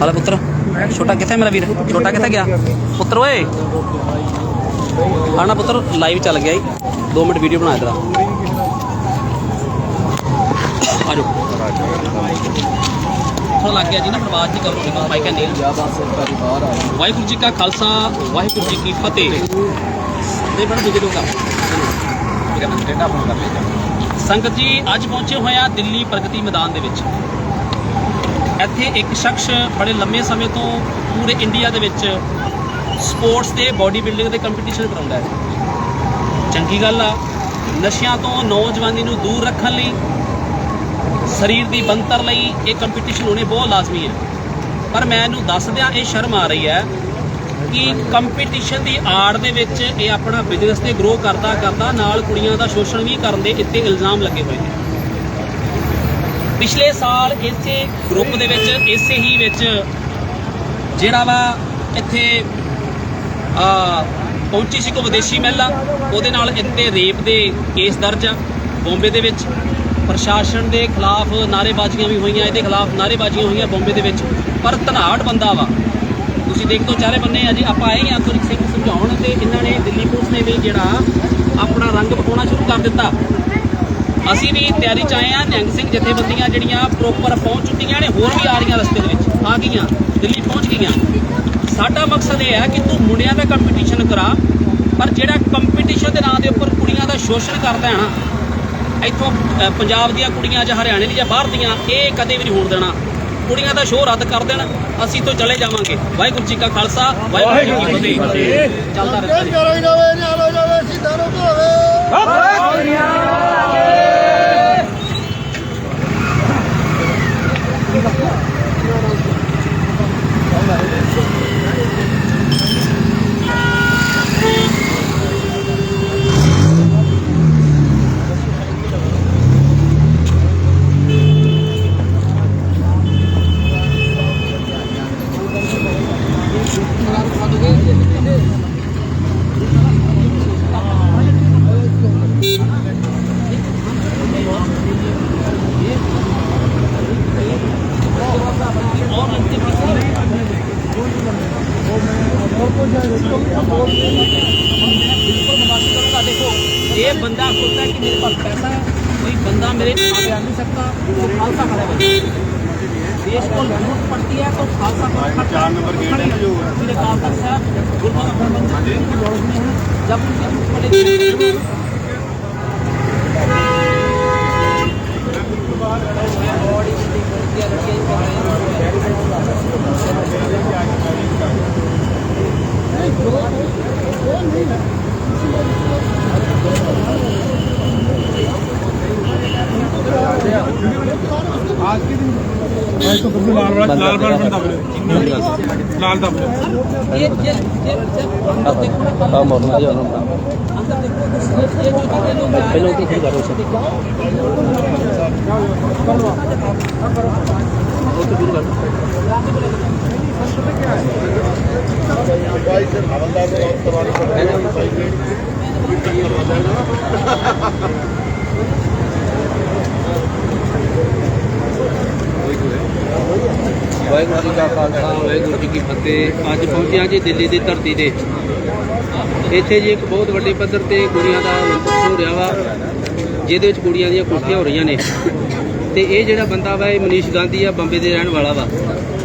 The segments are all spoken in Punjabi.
ਹਾਲੇ ਪੁੱਤਰ, ਛੋਟਾ ਕਿੱਥੇ ਮੇਰਾ ਵੀਰ? ਛੋਟਾ ਕਿੱਥੇ ਗਿਆ? ਪੁੱਤਰ ਓਏ। ਆਣਾ ਪੁੱਤਰ ਲਾਈਵ ਚੱਲ ਗਿਆ ਈ 2 ਮਿੰਟ ਵੀਡੀਓ ਬਣਾ ਤੇਰਾ। ਆਜੋ ਹੁਣ ਲੱਗ ਗਿਆ ਜੀ ਨਾ ਪ੍ਰਵਾਦ ਦੀ ਕਵਰ ਹੋਣੀ ਮਾਈਕ ਨਹੀਂ ਵਾਹਿਗੁਰੂ ਜੀ ਕਾ ਖਾਲਸਾ, ਵਾਹਿਗੁਰੂ ਜੀ ਕੀ ਫਤਿਹ। ਦੇ ਬੜਾ ਦੂਜੇ ਲੋਕਾਂ ਸੰਗਤ ਜੀ, ਅੱਜ ਪਹੁੰਚੇ ਹੋਏ ਆ ਦਿੱਲੀ ਪ੍ਰਗਤੀ ਮੈਦਾਨ ਦੇ ਵਿੱਚ। ਇੱਥੇ ਇੱਕ ਸ਼ਖਸ ਬੜੇ ਲੰਮੇ ਸਮੇਂ ਤੋਂ ਪੂਰੇ ਇੰਡੀਆ ਦੇ ਵਿੱਚ ਸਪੋਰਟਸ ਦੇ ਬਾਡੀ ਬਿਲਡਿੰਗ ਦੇ ਕੰਪੀਟੀਸ਼ਨ ਕਰਾਉਂਦਾ ਹੈ। ਚੰਗੀ ਗੱਲ ਆ, ਨਸ਼ਿਆਂ ਤੋਂ ਨੌਜਵਾਨੀ ਨੂੰ ਦੂਰ ਰੱਖਣ ਲਈ, ਸਰੀਰ ਦੀ ਬਣਤਰ ਲਈ ਇਹ ਕੰਪੀਟੀਸ਼ਨ ਹੋਣੇ ਬਹੁਤ ਲਾਜ਼ਮੀ ਹੈ। ਪਰ ਮੈਂ ਇਹਨੂੰ ਦੱਸਦਿਆਂ ਇਹ ਸ਼ਰਮ ਆ ਰਹੀ ਹੈ ਕਿ ਕੰਪੀਟੀਸ਼ਨ ਦੀ ਆੜ ਦੇ ਵਿੱਚ ਇਹ ਆਪਣਾ ਬਿਜ਼ਨਸ ਤੇ ਗਰੋ ਕਰਦਾ ਕਰਦਾ ਨਾਲ ਕੁੜੀਆਂ ਦਾ ਸ਼ੋਸ਼ਣ ਵੀ ਕਰਨ ਦੇ ਇੱਥੇ ਇਲਜ਼ਾਮ ਲੱਗੇ ਹੋਏ ਨੇ। ਪਿਛਲੇ ਸਾਲ ਇਸੇ ਗਰੁੱਪ ਦੇ ਵਿੱਚ, ਇਸੇ ਹੀ ਵਿੱਚ ਜਿਹੜਾ ਵਾ ਇੱਥੇ ਆ ਪਹੁੰਚੀ ਸੀ ਕੋ ਵਿਦੇਸ਼ੀ ਮਹਿਲਾ, ਉਹਦੇ ਨਾਲ ਇੱਥੇ ਰੇਪ ਦੇ ਕੇਸ ਦਰਜ ਆ, ਬੰਬੇ ਦੇ ਵਿੱਚ। ਪ੍ਰਸ਼ਾਸਨ ਦੇ ਖਿਲਾਫ ਨਾਰੇਬਾਜ਼ੀਆਂ ਵੀ ਹੋਈਆਂ, ਇਹਦੇ ਖਿਲਾਫ ਨਾਰੇਬਾਜ਼ੀਆਂ ਹੋਈਆਂ ਬੰਬੇ ਦੇ ਵਿੱਚ। ਪਰ ਧਨਾੜ ਬੰਦਾ ਵਾ। ਤੁਸੀਂ ਦੇਖ ਤੋਂ ਚਾਰੇ ਬੰਨੇ ਆ ਜੀ, ਆਪਾਂ ਆਏ ਹਾਂ ਤੁਰਿਕ ਸਿੰਘ ਸਮਝਾਉਣ ਤੇ ਇਹਨਾਂ ਨੇ ਦਿੱਲੀ ਪੁਲਿਸ ਨੇ ਵੀ ਜਿਹੜਾ ਆਪਣਾ ਰੰਗ ਵਿਖਾਉਣਾ ਸ਼ੁਰੂ ਕਰ ਦਿੱਤਾ। ਅਸੀਂ ਵੀ ਤਿਆਰੀ ਚ ਆਏ ਆ ਨਿਹੰਗ ਸਿੰਘ ਜਥੇਬੰਦੀਆਂ ਜਿਹੜੀਆਂ ਪ੍ਰੋਪਰ ਪਹੁੰਚ ਚੁੱਕੀਆਂ ਨੇ, ਹੋਰ ਵੀ ਆ ਰਹੀਆਂ ਰਸਤੇ ਦੇ ਵਿੱਚ, ਆ ਗਈਆਂ, ਦਿੱਲੀ ਪਹੁੰਚ ਗਈਆਂ। ਸਾਡਾ ਮਕਸਦ ਇਹ ਹੈ ਕਿ ਤੂੰ ਮੁੰਡਿਆਂ ਦਾ ਕੰਪੀਟੀਸ਼ਨ ਕਰਾ, ਪਰ ਜਿਹੜਾ ਕੰਪੀਟੀਸ਼ਨ ਦੇ ਨਾਂ ਦੇ ਉੱਪਰ ਕੁੜੀਆਂ ਦਾ ਸ਼ੋਸ਼ਣ ਕਰਦਾ ਹੈ ਨਾ, ਇੱਥੋਂ ਪੰਜਾਬ ਦੀਆਂ ਕੁੜੀਆਂ ਜਾਂ ਹਰਿਆਣੇ ਦੀ ਜਾਂ ਬਾਹਰ ਦੀਆਂ, ਇਹ ਕਦੇ ਵੀ ਨਹੀਂ ਹੋਣ ਦੇਣਾ। ਕੁੜੀਆਂ ਦਾ ਸ਼ੋਅ ਰੱਦ ਕਰ ਦੇਣ, ਅਸੀਂ ਤੋਂ ਚਲੇ ਜਾਵਾਂਗੇ। ਵਾਹਿਗੁਰੂ ਜੀ ਕਾ ਖਾਲਸਾ, ਵਾਹਿਗੁਰੂ ਜੀ ਕੀ ਫਤਿਹ। ਚੱਲਦਾ ਰਹਿੰਦਾ ਜੀ। ਕਰੋ ਜਾਵੇ ਨਿਆਲੋ ये बंदा सोचता है कि मेरे पास पैसा है कोई बंदा मेरे आगे आ नहीं सकता वो खालसा खड़ा है देश को जरूरत पड़ती है तो खालसा को चार नंबर गेट है जो मेरे खालसा साहब गुरबाबा प्रबंधन की दौड़ में है जब उनकी जरूरत पड़ेगी हवलदार ਜੀ ਕਾ ਖਾਲਸਾ ਵਾਹਿਗੁਰੂ ਜੀ ਕੀ ਫਤਿਹ। ਅੱਜ ਪਹੁੰਚਿਆ ਜੀ ਦਿੱਲੀ ਦੀ ਧਰਤੀ ਤੇ। ਇੱਥੇ ਜੀ ਇੱਕ ਬਹੁਤ ਵੱਡੇ ਪੱਧਰ ਤੇ ਕੁੜੀਆਂ ਦਾ ਉਤਸਵ ਹੋ ਰਿਹਾ ਵਾ, ਜਿਹਦੇ ਵਿੱਚ ਕੁੜੀਆਂ ਦੀਆਂ ਕੁਸ਼ਤੀਆਂ ਹੋ ਰਹੀਆਂ ਨੇ। ਤੇ ਇਹ ਜਿਹੜਾ ਬੰਦਾ ਵਾ, ਇਹ ਮਨੀਸ਼ ਗਾਂਧੀ ਆ, ਬੰਬੇ ਦੇ ਰਹਿਣ ਵਾਲਾ ਵਾ।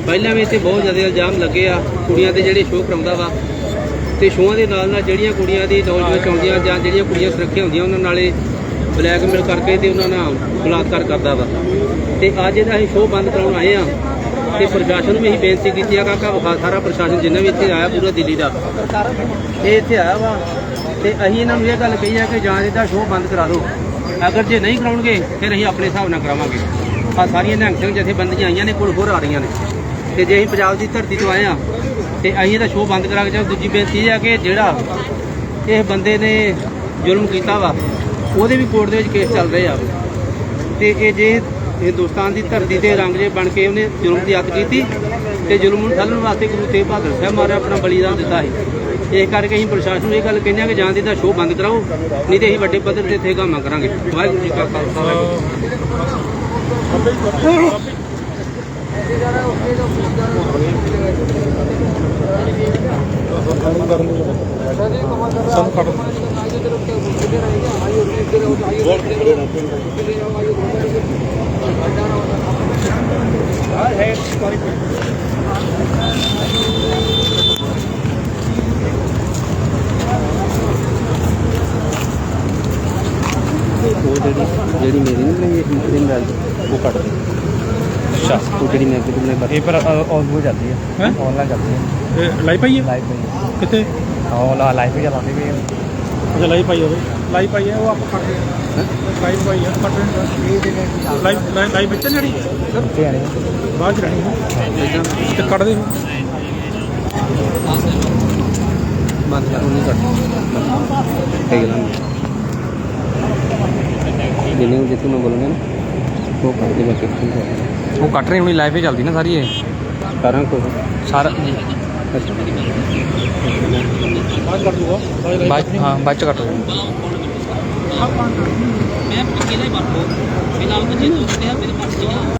ਪਹਿਲਾਂ ਵੀ ਇੱਥੇ ਬਹੁਤ ਜ਼ਿਆਦਾ ਇਲਜ਼ਾਮ ਲੱਗੇ ਆ ਕੁੜੀਆਂ ਦੇ ਜਿਹੜੇ ਸ਼ੋਅ ਕਰਾਉਂਦਾ ਵਾ। ਤੇ ਸ਼ੋਅਾਂ ਦੇ ਨਾਲ ਨਾਲ ਜਿਹੜੀਆਂ ਕੁੜੀਆਂ ਦੀ ਨੌਜਵਾਨ ਚਾਹੁੰਦੀਆਂ ਜਾਂ ਜਿਹੜੀਆਂ ਕੁੜੀਆਂ ਸੁਰੱਖਿਆ ਹੁੰਦੀਆਂ, ਉਹਨਾਂ ਨਾਲੇ ਬਲੈਕਮੇਲ ਕਰਕੇ ਤੇ ਉਹਨਾਂ ਨਾਲ ਬਲਾਤਕਾਰ ਕਰਦਾ ਵਾ। ਤੇ ਅੱਜ ਇਹਦਾ ਅਸੀਂ ਸ਼ੋਅ ਬੰਦ ਕਰਾਉਣ ਆਏ ਆ। ਤੇ ਪ੍ਰਸ਼ਾਸਨ ਨੂੰ ਵੀ ਅਸੀਂ ਬੇਨਤੀ ਕੀਤੀ ਆ ਕਾਕਾ ਵਿਖਾ ਸਾਰਾ ਪ੍ਰਸ਼ਾਸਨ ਜਿੰਨਾ ਵੀ ਇੱਥੇ ਆਇਆ ਪੂਰਾ ਦਿੱਲੀ ਦਾ। ਇਹ ਇੱਥੇ ਆਇਆ ਵਾ ਤੇ ਅਸੀਂ ਇਹਨਾਂ ਨੂੰ ਇਹ ਗੱਲ ਕਹੀ ਆ ਕਿ ਜਾਂ ਇਹਦਾ ਸ਼ੋਅ ਬੰਦ ਕਰਾ ਦਿਓ। ਅਗਰ ਜੇ ਨਹੀਂ ਕਰਾਉਣਗੇ, ਫਿਰ ਅਸੀਂ ਆਪਣੇ ਹਿਸਾਬ ਨਾਲ ਕਰਾਵਾਂਗੇ। ਆ ਸਾਰੀਆਂ ਨਿਹੰਗ ਸਿੰਘ ਜਥੇਬੰਦੀਆਂ ਆਈਆਂ ਨੇ, ਕੋਲ ਹੋਰ ਆ ਰਹੀਆਂ ਨੇ। ਤੇ ਜੇ ਅਸੀਂ ਪੰਜਾਬ ਦੀ ਧਰਤੀ ਤੋਂ ਆਏ ਆ, ਤੇ ਅਸੀਂ ਇਹਦਾ ਸ਼ੋਅ ਬੰਦ ਕਰਾ ਕੇ ਜਾਓ ਦੂਜੀ ਬੇਨਤੀ ਇਹ ਆ ਕਿ ਜਿਹੜਾ ਇਹ ਬੰਦੇ ਨੇ ਜ਼ੁਲਮ ਕੀਤਾ ਵਾ, ਉਹਦੇ ਵੀ ਕੋਰਟ ਦੇ ਵਿੱਚ ਕੇਸ ਚੱਲ ਰਹੇ ਆ। ਤੇ ਇਹ ਜੇ ਹਿੰਦੁਸਤਾਨ ਦੀ ਧਰਤੀ ਤੇ ਰੰਗ ਜੇ ਬਣ ਕੇ ਉਹਨੇ ਜ਼ੁਲਮ ਦੀ ਹੱਤ ਕੀਤੀ ਤੇ ਜ਼ੁਲਮ ਨੂੰ ਠੱਲਣ ਵਾਸਤੇ ਗੁਰੂ ਤੇਗ ਬਹਾਦਰ ਸਾਹਿਬ ਮਹਾਰਾਜ ਆਪਣਾ ਬਲੀਦਾਨ ਦਿੱਤਾ ਸੀ। ਇਸ ਕਰਕੇ ਅਸੀਂ ਪ੍ਰਸ਼ਾਸਨ ਨੂੰ ਇਹ ਗੱਲ ਕਹਿੰਦੇ ਆ ਕਿ ਜਾਂ ਤੇ ਇਹਦਾ ਸ਼ੋਅ ਬੰਦ ਕਰਾਓ, ਨਹੀਂ ਤੇ ਅਸੀਂ ਵੱਡੇ ਪੱਧਰ ਤੇ ਇੱਥੇ ਗਾਮਾ ਕਰਾਂਗੇ। ਵਾਹਿਗੁਰੂ ਜੀ ਕਾ ਖਾਲਸਾ, ਵਾਹਿਗੁਰੂ ਸਾਨੂੰ ਕੱਟ ਉਹ ਜਿਹੜੀ ਜਿਹੜੀ ਮੇਰੀ ਨਹੀਂ ਲਈ ਇੰਟਰਿੰਗ ਗੱਲ ਉਹ ਕੱਟ ਦੇ। ਅੱਛਾ। ਉਹ ਜਿਹੜੀ ਮੈਂ ਕਿਤੇ ਮੈਂ ਇਹ ਪਰ ਆਨ ਹੋ ਜਾਂਦੀ ਹੈ। ਹੈ? ਆਨਲਾਈਨ ਜਾਂਦੀ ਹੈ। ਇਹ ਲਾਈਵ ਪਾਈ ਹੈ? ਲਾਈਵ ਨਹੀਂ ਕਿੱਥੇ? ਹਾਂ ਲਾਈਵ ਵੀ ਚਲਾਉਂਦੀ ਵੀ ਹੈ ਅੱਛਾ ਲਾਈਵ ਪਾਈ ਹੋਵੇ ਲਾਈਵ ਪਾਈ ਹੈ ਉਹ ਆਪਾਂ ਕੱਟ ਰਹੇ ਹਾਂ? ਲਾਈਵ ਪਾਈ ਹੈ ਕੱਟ ਰਹੇ ਹਾਂ ਲਾਈਵ ਲਾਈਵ ਵਿੱਚ ਜਿਹੜੀ ਆਣੀ ਬਾਅਦ ਚ ਰਹਿਣੀ ਹੈ ਤੇ ਕੱਟ ਦੇ ਬੰਦ ਕਰ ਉਹਨੇ ਕੱਟ ਕਈ ਗੱਲਾਂ ਜਿੰਨੇ ਜਿੱਥੇ ਮੈਂ ਬੋਲੂੰਗਾ ਨਾ ਉਹ ਕੱਟ ਦੇ ਨੂੰ ਉਹ ਕੱਟ ਰਹੀ ਹੁਣੀ ਲਾਈਵ ਹੀ ਚੱਲਦੀ ਨਾ ਸਾਰੀ ਇਹ। ਕਰਾਂ ਕੋ ਸਾਰਾ ਬਾਅਦ ਕਰ ਦੂਗਾ ਬਾਅਦ ਹਾਂ, ਬਾਅਦ ਚ ਕੱਟ ਰਹੀ ਮੈਂ ਅਕੇਲੇ ਵਰਤੋ ਫਿਲਹਾਲ ਤਾਂ ਜੇ ਤੁਸੀਂ ਮੇਰੇ ਪਾਸ ਨਹੀਂ